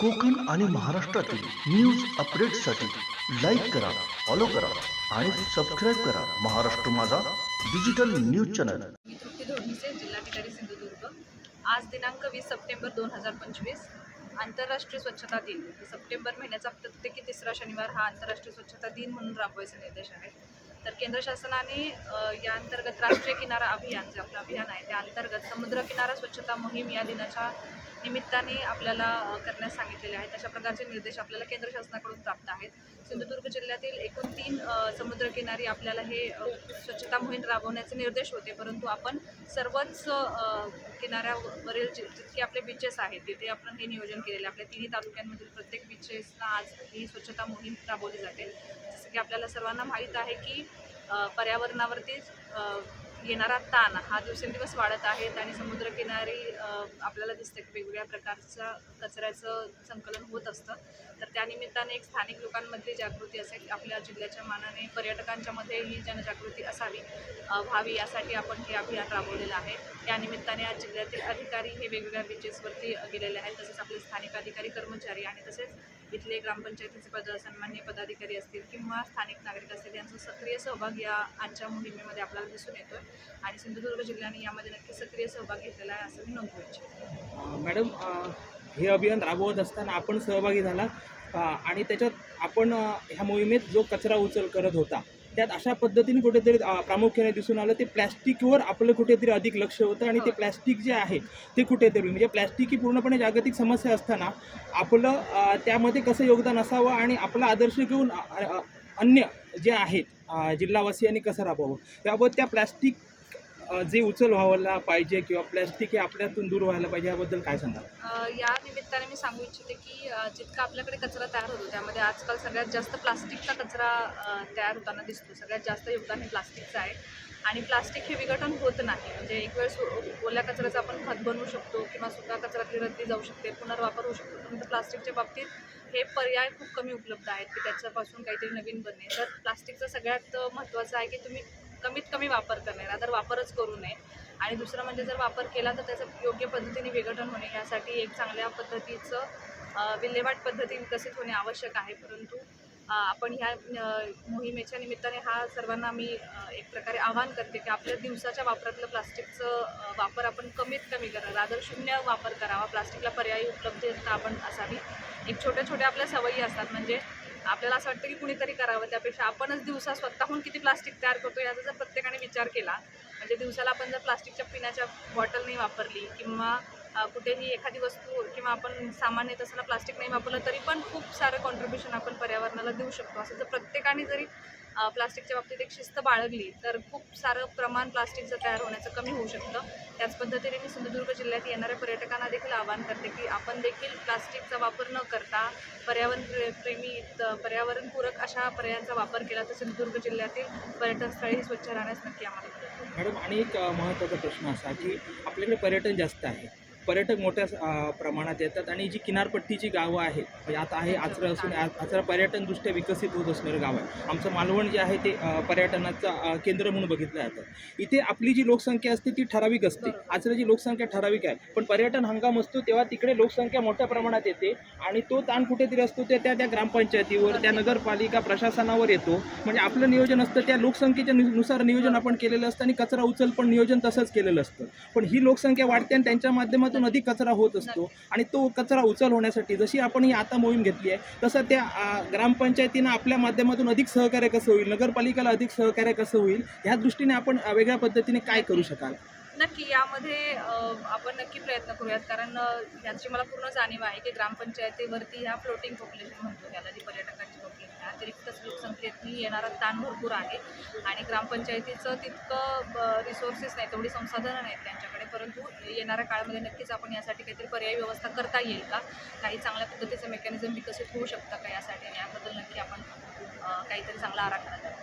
कोकण आणि महाराष्ट्रातील न्यूज अपडेट्ससाठी लाईक करा फॉलो करा आणि सबस्क्राईब करा Maharashtra Majha digital news channel मी तृप्ती धोरणीचे जिल्हाधिकारी सिंधुदुर्ग. आज दिनांक वीस सप्टेंबर दोन हजार पंचवीस आंतरराष्ट्रीय स्वच्छता दिन. सप्टेंबर महिन्याचा प्रत्येकी तिसरा शनिवार हा आंतरराष्ट्रीय स्वच्छता दिन म्हणून राबवायचा निर्देश आहे. तर केंद्र शासनाने या अंतर्गत राष्ट्रीय किनारा अभियान जे आपलं अभियान आहे त्या अंतर्गत समुद्र किनारा स्वच्छता मोहीम या दिनाच्या निमित्ताने आपल्याला करण्यास सांगितलेले आहेत. अशा प्रकारचे निर्देश आपल्याला केंद्र शासनाकडून प्राप्त आहेत. सिंधुदुर्ग जिल्ह्यातील एकूण तीन समुद्रकिनारी आपल्याला हे स्वच्छता मोहीम राबवण्याचे निर्देश होते. परंतु आपण सर्वच किनाऱ्यावरील जे जितके आपले बीचेस आहेत तिथे आपण हे नियोजन केलेले आपल्या तिन्ही तालुक्यांमधील प्रत्येक बीचेसना आज ही स्वच्छता मोहीम राबवली जाते. जसं की आपल्याला सर्वांना माहीत आहे की पर्यावरणावरती येणारा ताण हा दिवसेंदिवस वाढत आहेत आणि समुद्रकिनारी आपल्याला दिसतं की वेगवेगळ्या प्रकारच्या कचऱ्याचं संकलन होत असतं. तर त्यानिमित्ताने एक स्थानिक लोकांमधली जागृती असेल आपल्या जिल्ह्याच्या मानाने पर्यटकांच्या मध्ये ही जनजागृती असावी व्हावी यासाठी आपण हे अभियान राबवलेलं आहे. त्यानिमित्ताने आज जिल्ह्यातील अधिकारी हे वेगवेगळ्या बीचेसवरती गेलेले आहेत. तसेच आपले स्थानिक अधिकारी कर्मचारी आणि तसेच इथले ग्रामपंचायतीचे पद सन्मान्य पदाधिकारी असतील किंवा स्थानिक नागरिक असतील यांचा सक्रिय सहभाग या आजच्या मोहिमेमध्ये आपल्याला दिसून येतोय. आणि सिंधुदुर्ग जिल्ह्याने यामध्ये नक्की सक्रिय सहभाग घेतलेला आहे असं मी नोंदवू इच्छितो. मॅडम हे अभियान राबवत असताना आपण सहभागी झाला. आणि त्याच्यात आपण ह्या मोहिमेत जो कचरा उचल करत होता त्यात अशा पद्धतीने कुठेतरी प्रामुख्याने दिसून आलं ते प्लॅस्टिकवर आपलं कुठेतरी अधिक लक्ष होतं आणि ते प्लॅस्टिक जे आहे ते कुठेतरी म्हणजे प्लॅस्टिक ही पूर्णपणे जागतिक समस्या असताना आपलं त्यामध्ये कसं योगदान असावं आणि आपला आदर्श घेऊन अन्य जे आहेत जिल्हावासियांनी कसं राबवावं त्याबाबत त्या प्लॅस्टिक जे उचल व्हायला पाहिजे किंवा प्लॅस्टिक हे आपल्यातून दूर व्हायला पाहिजे याबद्दल काय सांगाल? या निमित्ताने मी सांगू इच्छिते की जितका आपल्याकडे कचरा तयार होतो त्यामध्ये आजकाल सगळ्यात जास्त प्लास्टिकचा कचरा तयार होताना दिसतो. सगळ्यात जास्त योगदान हे प्लास्टिकचं आहे. आणि प्लास्टिक हे विघटन होत नाही. म्हणजे एक वेळ सु- ओल्या कचऱ्याचा आपण खत बनवू शकतो किंवा सुका कचऱ्यातली रद्दी जाऊ शकते पुनर्वापर होऊ शकतो. परंतु प्लास्टिकच्या बाबतीत हे पर्याय खूप कमी उपलब्ध आहेत की त्याच्यापासून काहीतरी नवीन बनणे तर प्लास्टिकचं सगळ्यात महत्त्वाचं आहे की तुम्ही कमीत कमी वापर करणे रादर वापरच करू नये. आणि दुसरं म्हणजे जर वापर केला तर त्याचं योग्य पद्धतीने विघटन होणे यासाठी एक चांगल्या पद्धतीचं विल्हेवाट पद्धती विकसित होणे आवश्यक आहे. परंतु आपण ह्या मोहिमेच्या निमित्ताने हा सर्वांना मी एक प्रकारे आवाहन करते की आपल्या दिवसाच्या वापरातलं प्लास्टिकचं वापर आपण कमीत कमी करा. रादर शून्य वापर करावा. प्लास्टिकला पर्यायी उपलब्धता आपण असावी. एक छोट्या छोट्या आपल्या सवयी असतात. म्हणजे आपल्याला असं वाटतं की कुणीतरी करावं त्यापेक्षा आपणच दिवसा स्वतःहून किती प्लास्टिक तयार करतो याचा जर प्रत्येकाने विचार केला म्हणजे दिवसाला आपण जर प्लास्टिकच्या पिण्याच्या बॉटल नाही वापरली किंवा कुठेही एखादी वस्तू किंवा आपण सामान्य तसं प्लास्टिक नाही वापरलं तरी पण खूप सारं कॉन्ट्रीब्युशन आपण पर्यावरणाला देऊ शकतो. असं जर प्रत्येकाने जरी प्लास्टिकच्या बाबतीत एक शिस्त बाळगली तर खूप सारं प्रमाण प्लास्टिकचं तयार होण्याचं कमी होऊ शकतं. त्याच पद्धतीने मी सिंधुदुर्ग जिल्ह्यात येणाऱ्या पर्यटकांना देखील आवाहन करते की आपण देखील प्लास्टिकचा वापर न करता पर्यावरण प्रे- प्रेमी पर्यावरणपूरक अशा पर्यायांचा वापर केला तर सिंधुदुर्ग जिल्ह्यातील पर्यटनस्थळी स्वच्छ राहण्यास नक्की आम्हाला मॅडम आणि एक महत्त्वाचा प्रश्न असा की आपल्याकडे पर्यटन जास्त आहे. पर्यटक मोठ्या प्रमाणात येतात आणि जी किनारपट्टीची गावं आहेत म्हणजे आता आहे आचरा असून आचरा पर्यटनदृष्ट्या विकसित होत असणारं गाव आहे. आमचं मालवण जे आहे ते पर्यटनाचं केंद्र म्हणून बघितलं जातं. इथे आपली जी लोकसंख्या असते ती ठराविक असते. आचराची लोकसंख्या ठराविक आहे. पण पर्यटन हंगाम असतो तेव्हा तिकडे लोकसंख्या मोठ्या प्रमाणात येते आणि तो ताण कुठेतरी असतो ते त्या त्या ग्रामपंचायतीवर त्या नगरपालिका प्रशासनावर येतो. म्हणजे आपलं नियोजन असतं त्या लोकसंख्येच्या नुसार नियोजन आपण केलेलं असतं आणि कचरा उचल पण नियोजन तसंच केलेलं असतं. पण ही लोकसंख्या वाढते आणि त्यांच्या माध्यमातून अधिक कचरा होत असतो आणि तो कचरा उचल होण्यासाठी जशी आपण ही आता मोहीम घेतली आहे तसं त्या ग्रामपंचायतीनं आपल्या माध्यमातून अधिक सहकार्य कसं होईल नगरपालिकेला अधिक सहकार्य कसं होईल ह्या दृष्टीने आपण वेगळ्या पद्धतीने काय करू शकाल? नक्की यामध्ये आपण नक्की प्रयत्न करूयात. कारण याची मला पूर्ण जाणीव आहे की ग्रामपंचायतीवरती ह्या फ्लोटिंग पॉप्युलेशन म्हणतो याला जी पर्यटकांची पॉप्युलेशन आहे. अतिरिक्तच लोकसंख्येतनी येणारा ताण भरपूर आहे. आणि ग्रामपंचायतीचं तितकं रिसोर्सेस नाही तेवढी संसाधनं नाहीत त्यांच्याकडे. परंतु येणाऱ्या काळामध्ये नक्कीच आपण यासाठी काहीतरी पर्यायी व्यवस्था करता येईल का? काही चांगल्या पद्धतीचं मेकॅनिझम विकसित होऊ शकतं का यासाठी? आणि याबद्दल नक्की आपण काहीतरी चांगला आराखडा तयार